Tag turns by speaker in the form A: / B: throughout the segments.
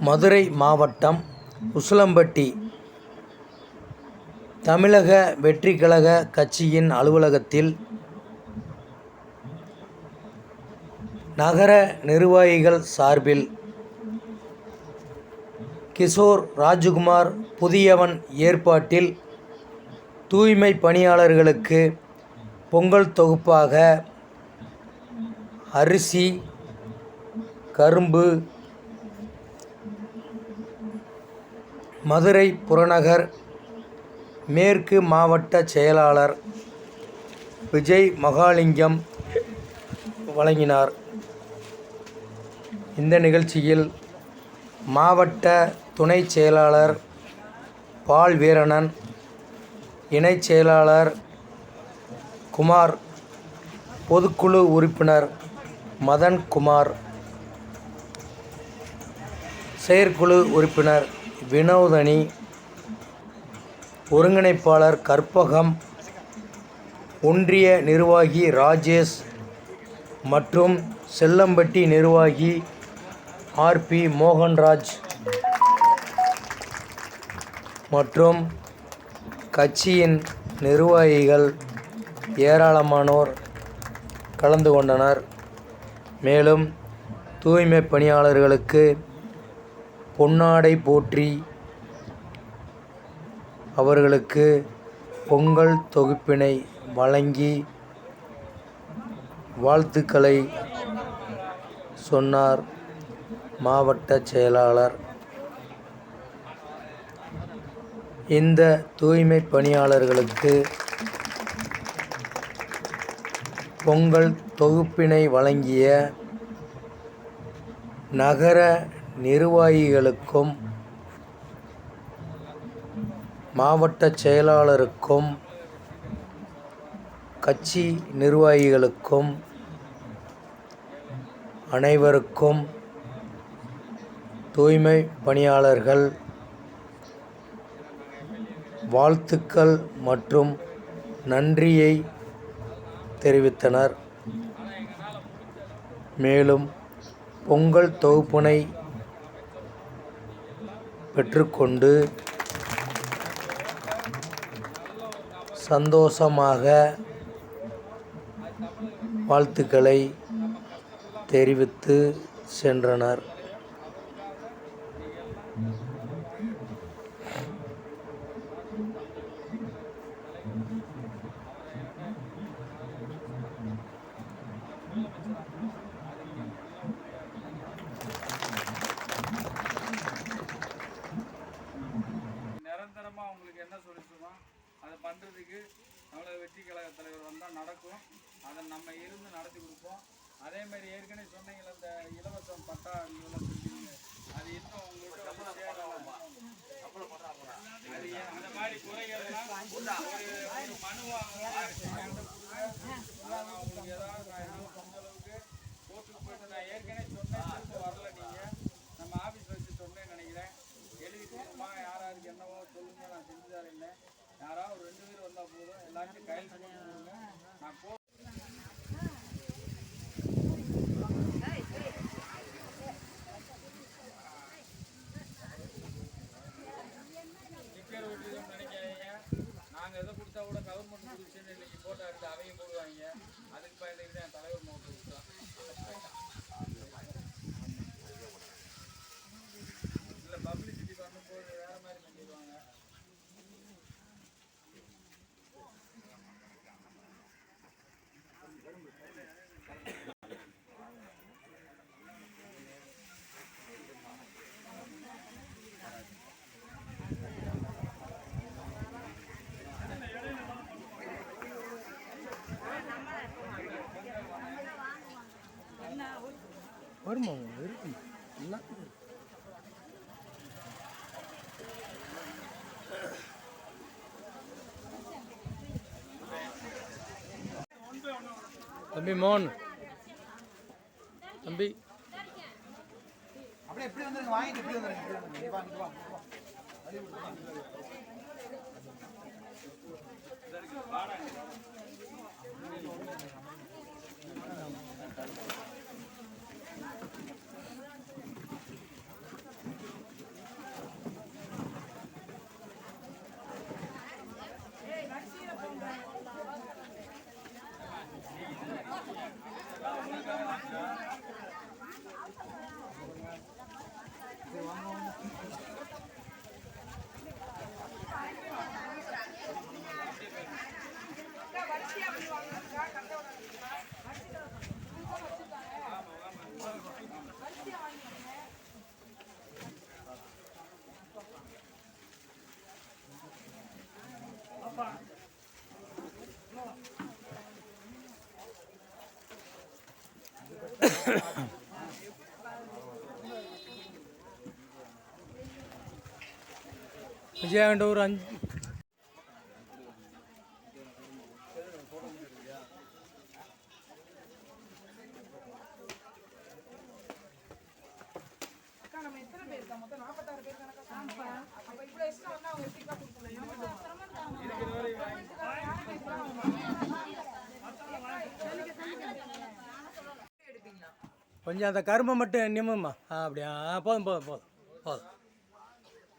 A: மதுரை மாவட்டம் உசிலம்பட்டி தமிழக வெற்றி கழக கட்சியின் அலுவலகத்தில் நகர நிர்வாகிகள் சார்பில் கிஷோர் ராஜ்குமார் புதியவன் ஏற்பாட்டில் தூய்மை பணியாளர்களுக்கு பொங்கல் தொகுப்பாக அரிசி கரும்பு மதுரை புறநகர் மேற்கு மாவட்ட செயலாளர் விஜய் மகாலிங்கம் வழங்கினார். இந்த நிகழ்ச்சியில் மாவட்ட துணைச் செயலாளர் பால் வீரணன் இணைச் செயலாளர் குமார் பொதுக்குழு உறுப்பினர் மதன் குமார் செயற்குழு உறுப்பினர் வினோதனி ஒருங்கிணைப்பாளர் கற்பகம் ஒன்றிய நிர்வாகி ராஜேஷ் மற்றும் செல்லம்பட்டி நிர்வாகி ஆர்பி மோகன்ராஜ் மற்றும் கட்சியின் நிர்வாகிகள் ஏராளமானோர் கலந்து கொண்டனர். மேலும் தூய்மை பணியாளர்களுக்கு பொன்னாடை போற்றி அவர்களுக்கு பொங்கல் தொகுப்பினை வழங்கி வாழ்த்துக்களை சொன்னார் மாவட்ட செயலாளர். இந்த தூய்மை பணியாளர்களுக்கு பொங்கல் தொகுப்பினை வழங்கிய நகர நிர்வாகிகளுக்கும் மாவட்ட செயலாளருக்கும் கட்சி நிர்வாகிகளுக்கும் அனைவருக்கும் தூய்மை பணியாளர்கள் வாழ்த்துக்கள் மற்றும் நன்றியை தெரிவித்தனர். மேலும் பொங்கல் தொகுப்பினை பெற்றுக்கொண்டு சந்தோஷமாக வாழ்த்துக்களை தெரிவித்து சென்றனர்.
B: நிரந்தரமாக என்ன சொல்லிச்சுமோ அதை பண்ணுறதுக்கு நம்மளோட வெற்றி கழக தலைவர் வந்தால் நடக்கும். அதை நம்ம இருந்து நடத்தி கொடுப்போம். அதே மாதிரி ஏற்கனவே சொன்னீங்கள இந்த இலவசம் பட்டா இவ்வளோ அது இன்னும்
A: எல்லாம் தம்பி மோன். தம்பி.
C: அப்படியே எப்படி வந்துருங்க வாங்கிட்டு எப்படி வந்துருங்க வந்துருங்க. இங்க
D: கொஞ்சம் அந்த கரும்பை மட்டும் நிம்முமா ஆ அப்படியா? போதும் போதும் போதும் போதும்.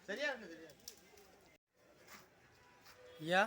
C: சரியா
D: ஐயா?